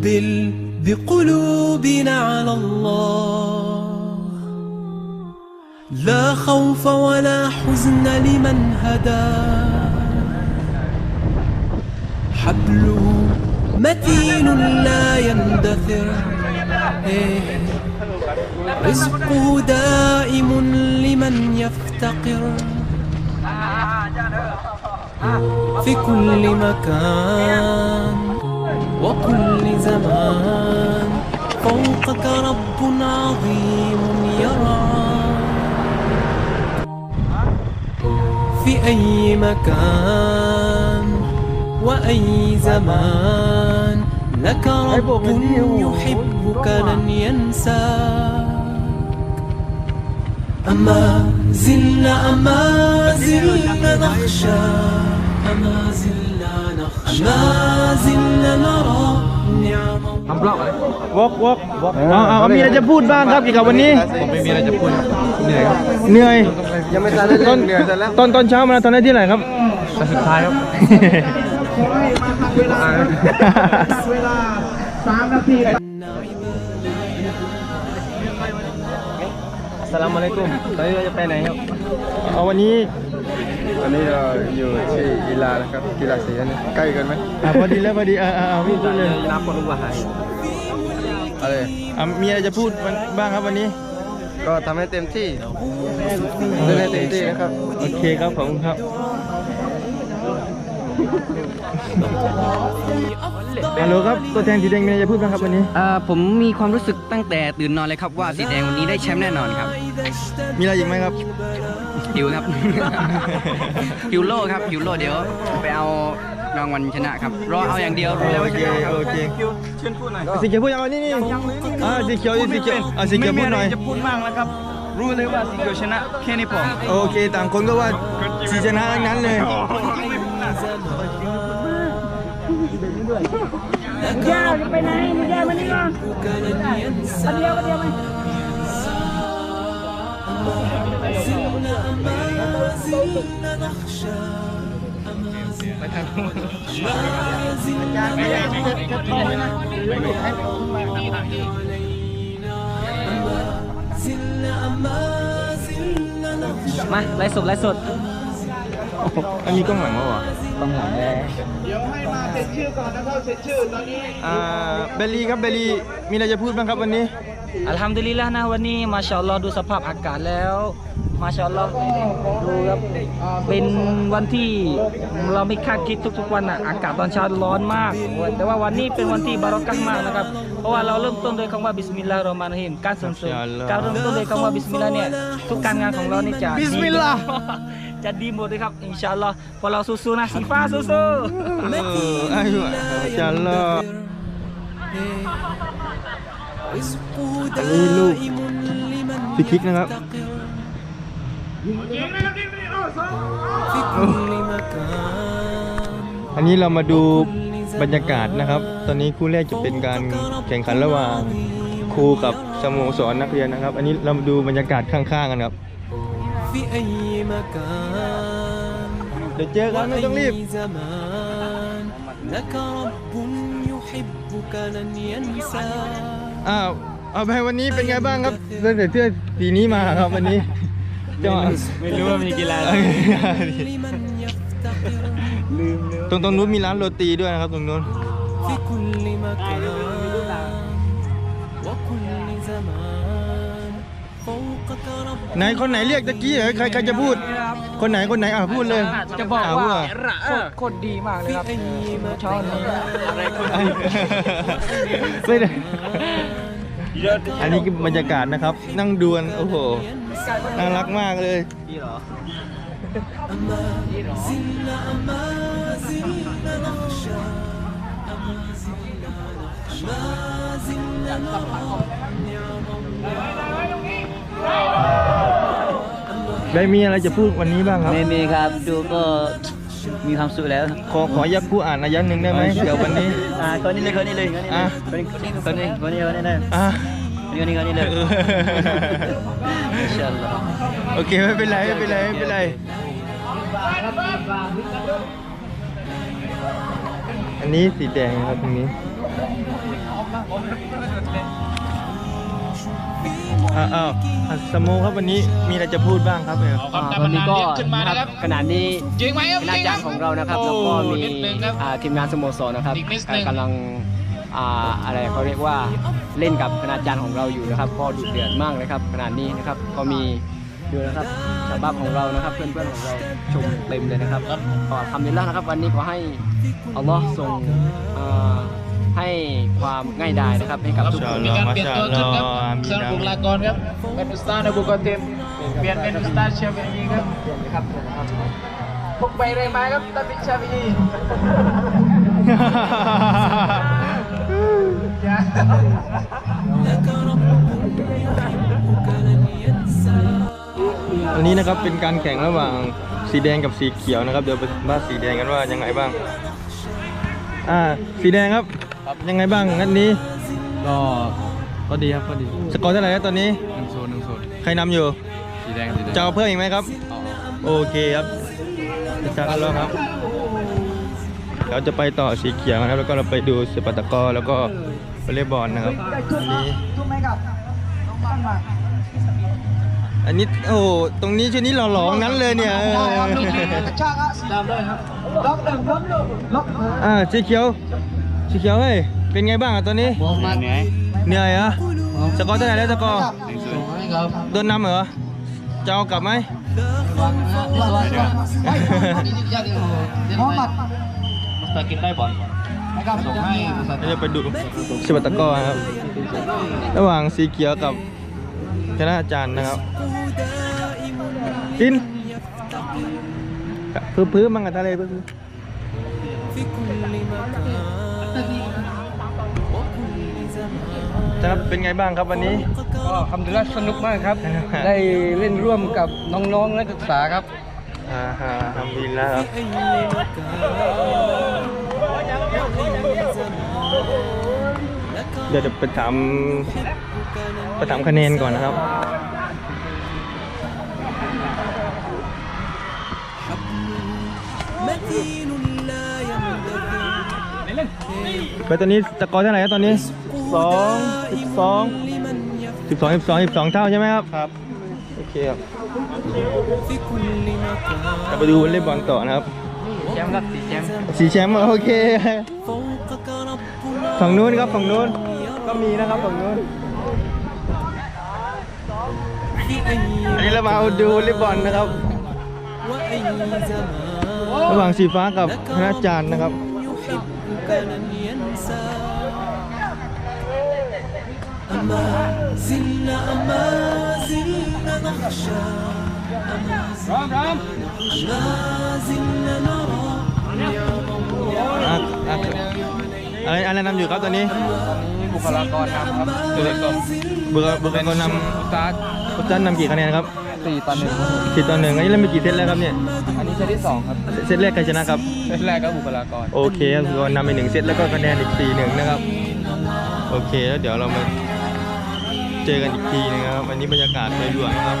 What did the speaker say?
نقبل بقلوبنا على الله. لا خوف ولا حزن لمن هدى. حبله متين لا يندثر. إيه. رزقه دائم لمن يفتقر. في كل مكان. وكل زمان فوقك رب عظيم يرعاك في أي مكان وأي زمان لك رب يحبك لن ينساك. أما زلنا أما زلنا نخشى أما زلنا ทำบล็อกเลยวอกวอกเอาเอามีอะไรจะพูดบ้างครับเกี่ยวกับวันนี้ผมไม่มีอะไรจะพูดเหนื่อยครับเหนื่อยยังไม่ทันได้ต้นเหนื่อยแต่แล้วตอนตอนเช้ามาตอนได้ที่ไหนครับตอนสุดท้ายครับเวลาสามนาที ลามอะลัยกุมตอนนี้เราจะไปไหนครับเอาวันนี้วันนี้เราอยู่ที่อีลานะครับกีฬาสีนี่ใกล้กันไหมอะพอดีแล้วพอดีอ่าอ่าอ่าพี่พูดเลยน้ำคนรู้ว่าหายอะไรอะมีอะไรจะพูดบ้างครับวันนี้ ก็ทำให้เต็มที่เล่นให้เต็มที่นะครับ โอเคครับ ขอบคุณครับ ฮัลโหลครับตัวแทนสีแดงมีอะไรจะพูดบ้างครับวันนี้ อ่าผมมีความรู้สึกตั้งแต่ตื่นนอนเลยครับว่าสีแดงวันนี้ได้แชมป์แน่นอนครับมีอะไรอีกไหมครับหิวครับ หิวโลครับหิวโลเดี๋ยว ไปเอารางวัลชนะครับรอเอาอย่างเดียวรู้แล้วโอว่าชเคนะครับ โอเคสีเขียวพูดยังไงนี่นี่อ่าสีเขียวสีเขียวอ่าสีเขียวพูดหน่อย จะพูดมากแล้วครับ รู้เลยว่าสีเขียวชนะแค่นี้พอโอเค ต่างคนก็ว่าสีชนะทั้งนั้นเลยมาไลฟ์สดไลฟ์สดอันนี้กล้องหลังวะวะต้องหลังแล้อ่าเบลลี่ครับเบลลี่มีอะไรจะพูดบ้างครับวันนี้อัลฮัมดุลิลละห์นะวันนี้มาชาอัลลอฮ์ดูสภาพอากาศแล้ว มาชอลล์ดูครับ เป็นวันที่เราไม่คาดคิดทุกๆวันอะ อากาศตอนเช้าร้อนมาก แต่ว่าวันนี้เป็นวันที่บารอกักมากนะครับ เพราะว่าเราเริ่มต้นด้วยคำว่าบิสมิลลาห์รอมานฮิมการส่รเสริมการเริ่มต้นด้วยคำว่าบิสมิลลาห์เนี่ย ทุกการงานของเรานี่จะบิสมิลลาห์จะดีหมดเลยครับ อินชาอัลลอฮ์พอเราสู้ๆนะสีฟ้าสู้ๆอายุอินชาอัลลอฮ์อันนี้ลูกพี่คิกนะครับ อันนี้เรามาดูบรรยากาศนะครับ ตอนนี้คู่แรกจะเป็นการแข่งขันระหว่างครูกับสโมสรนักเรียนนะครับ อันนี้เรามาดูบรรยากาศข้างๆกันครับเดี๋ยวเจอกันไม่ต้องรีบ อ้าวเอาไปวันนี้เป็นไงบ้างครับเรื่ส่เสื้อสีนี้มาครับวันนี้ จังหวะไม่รู้ว่ามีกีฬาลืมตรงตรงนู้นมีร้านโรตีด้วยนะครับตรงนู้นไหนคนไหนเรียกตะกี้เหรอใครใครจะพูด คนไหนคนไหนอะพูดเลยจะบอกว่าคนดีมากเลยครับชอบอะไรคนดี อันนี้คือบรรยากาศนะครับ นั่งดวนโอ้โหน่ารักมากเลยพี่ได้มีอะไรจะพูดวันนี้บ้างครับไม่มีครับ ดูก็ มีความสุขแล้วขอขอยักกูอ่านอายันหนึ่งได้ไหมเดี๋ยววันนี้อ่าคนนี้เลยคนนี้เลยคนนี้อะเลยคนนี้คนนี้คนนี้คนนี้เลยอะคนนี้คนนี้เลยอินชาอัลลอฮ์โอเคไม่เป็นไรไม่เป็นไรไม่เป็นไรอันนี้สีแดงครับตรงนี้ อ้าวอ้าวอะสโมครับวันนี้มีอะไรจะพูดบ้างครับเอออ่าวันนี้ก็นะครับ ขณะนี้คณะอาจารย์ของเรานะครับแล้วก็มีอ่าทีมงานสโมสรนะครับอ่ากำลังอ่าอะไรเขาเรียกว่าเล่นกับคณะอาจารย์ของเราอยู่นะครับ ก็ดุเดือดมากเลยครับขณะนี้นะครับก็มีดูนะครับชาวบ้านของเรานะครับ เพื่อนๆของเราชมเต็มเลยนะครับก็ทำดีแล้วนะครับ วันนี้ขอให้อัลลอฮ์ทรงอ่า ให้ความง่ายดายนะครับให้กับทุกชาคนลอมาชาลออามีสำหรับนาบุคลากรครับเป็นอุสตาดบุกติมเปลี่ยนเป็นอุสตาดเชฟอีครับครับพกไปเรงมาครับตัดเป็นเชฟอีอันนี้นะครับเป็นการแข่งระหว่างสีแดงกับสีเขียวนะครับ เดี๋ยวไปว่าสีแดงกันว่ายังไงบ้าง อ่า สีแดงครับ ยังไงบ้างนัดนี้ ก็ก็ดีครับก็ดีสกอร์เท่าไหร่แล้วตอนนี้ หนึ่งศูนย์หนึ่งศูนย์ใครนำอยู่สีแดงสีแดงจะเอาเพิ่มอีกไหมครับโอเคครับจะกันแล้วครับ เราจะไปต่อสีเขียวนะครับ แล้วก็เราไปดูสปัตตะกร้อแล้วก็วอลเลย์บอลนะครับอันนี้อันนี้โอ้โหตรงนี้ชุดนี้หล่อๆทั้งนั้นเลยเนี่ยเอออ่าสีเขียว สีเขียวเฮ้ยเป็นไงบ้างอะตอนนี้เหนื่อยเหนื่อยเหรอสกอร์เท่าไหร่แล้วสกอร์โดนนำเหรอจะเอากลับไหมเราจะไปดูสิบตะกร้อครับ ระหว่างสีเขียวกับคณะอาจารย์นะครับกินพื้นพื้นมังกับทะเลพื้นพื้น ครับเป็นไงบ้างครับวันนี้ก็ทำดุลัสนุกมากครับ ได้เล่นร่วมกับน้องๆและศึกษาครับอ่าฮะทำดีแล้วครับเดี๋ยวจะไปถามไปถามคะแนนก่อนนะครับม ไปตอนนี้สกอร์เท่าไหร่ครับตอนนี้สองสิบสองสิบสองสิบสองเท่าใช่ไหมครับครับโอเคครับจะไปดูวอลเลย์บอลต่อนะครับสีแชมป์ครับสีแชมป์สีแชมป์โอเคฝั่งนู้นครับฝั่งนู้นก็มีนะครับฝั่งนู้นอันนี้เรามาดูวอลเลย์บอลนะครับระหว่างสีฟ้ากับพระอาจารย์นะครับ يحبك لن ينسى أما زلنا أما زلنا نخشى أما زلنا نخشى ما زلنا نرى نعم الله อ่ะอ่ะอะไรอะไรนำอยู่ครับตอนนี้ บุคลากรนำครับ บุคลากรบุคบุคลากรน อุตสาห ำอุตันนำกี่คะแนนครับ สี่ต่อหนึ่งสี่ต่อหนึ่งอันนี้เล่นไปกี่เซตแล้วครับเนี่ย อันนี้เซตที่สองครับเซตแรกใครชนะครับ เซตแรกก็บุคลากร โอเคครับก็นำไปหนึ่งเซตแล้วก็คะแนนอีกสี่หนึ่งนะครับ โอเคแล้วเดี๋ยวเรามาเจอกันอีกทีนะครับวันนี้บรรยากาศโดยรวมนะครับ